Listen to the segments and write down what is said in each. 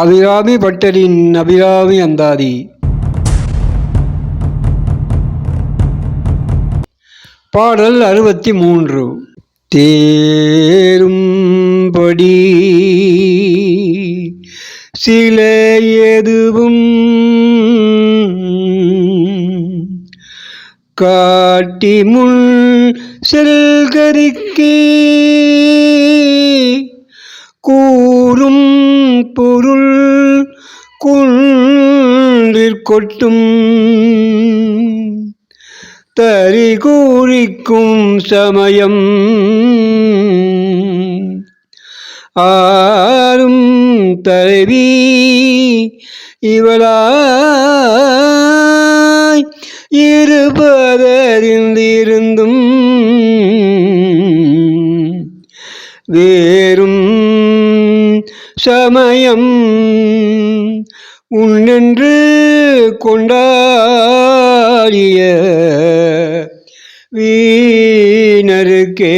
அபிராமி பட்டரின் அபிராமி அந்தாதி. பாடல் அறுபத்தி மூன்று தேரும்படி சில எதுவும் காட்டி முன் செல்கரிக்கே கூ பொருள் குன்றிற் கொட்டும். தறி கூறிக்கும் சமயம் ஆறும் தலைவி இவளாய் இருபதறிந்திருந்தும். வேறும் சமயம் உன்னென்று கொண்டாடிய வீணருக்கே.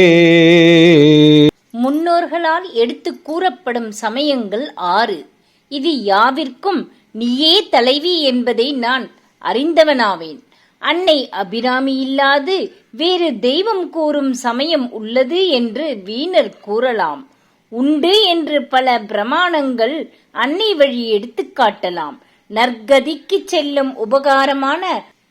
முன்னோர்களால் எடுத்து கூறப்படும் சமயங்கள் ஆறு. இது யாவிற்கும் நீயே தலைவி என்பதை நான் அறிந்தவனாவேன். அன்னை அபிராமி இல்லாது வேறு தெய்வம் கூறும் சமயம் உள்ளது என்று வீணர் கூறலாம். உண்டு என்று பல பிரமாணங்கள் அன்னை வழி எடுத்துக்காட்டலாம் நற்கதிக்கு செல்லும் உபகாரமான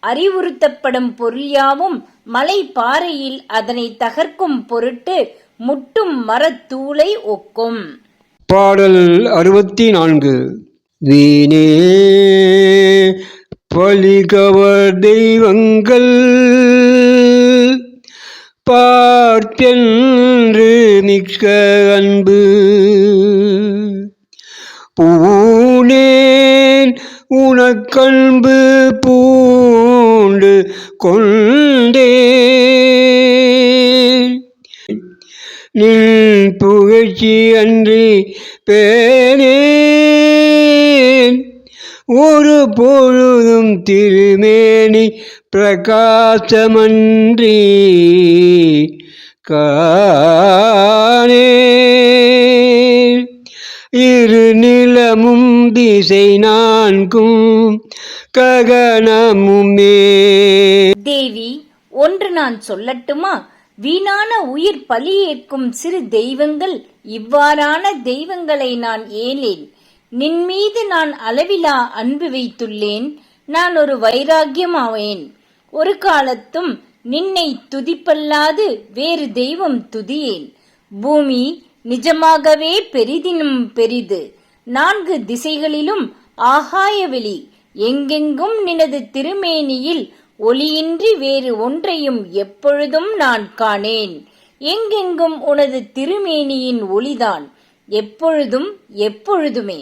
அறிவுறுத்தப்படும் பொருளியாவும் மலை பாறையில் அதனை தகர்க்கும் பொருட்டு முட்டும் மரத்தூளை ஒக்கும். பாடல் அறுபத்தி நான்கு வீணே பலிகவர் தெய்வங்கள் பார்த்தென்று மிக்க அன்பு. பூனேன் உனக்கன்பு பூண்டு கொண்டே நின் புகழ்ச்சி அன்றி பேனேன் ஒரு பொழுதும் திருமேனி பிரகாசமன்றி காணே இரு நிலமும் திசை நான்கும் ககனமுமே தேவி ஒன்று நான் சொல்லட்டுமா வீணான உயிர் பலியேற்கும் சிறு தெய்வங்கள் இவ்வாறான தெய்வங்களை நான் ஏலேன் நின் மீது நான் அளவிலா அன்பு வைத்துள்ளேன் நான் ஒரு வைராக்கியமாவேன் ஒரு காலத்தும் நின்னை துதிப்பல்லாது வேறு தெய்வம் துதியேன் பூமி நிஜமாகவே பெரிதினும் பெரிது. நான்கு திசைகளிலும் ஆகாயவெளி எங்கெங்கும் நினது திருமேனியில் ஒளியின்றி வேறு ஒன்றையும் எப்பொழுதும் நான் காணேன். எங்கெங்கும் உனது திருமேனியின் ஒளிதான். எப்பொழுதும் எப்பொழுதுமே.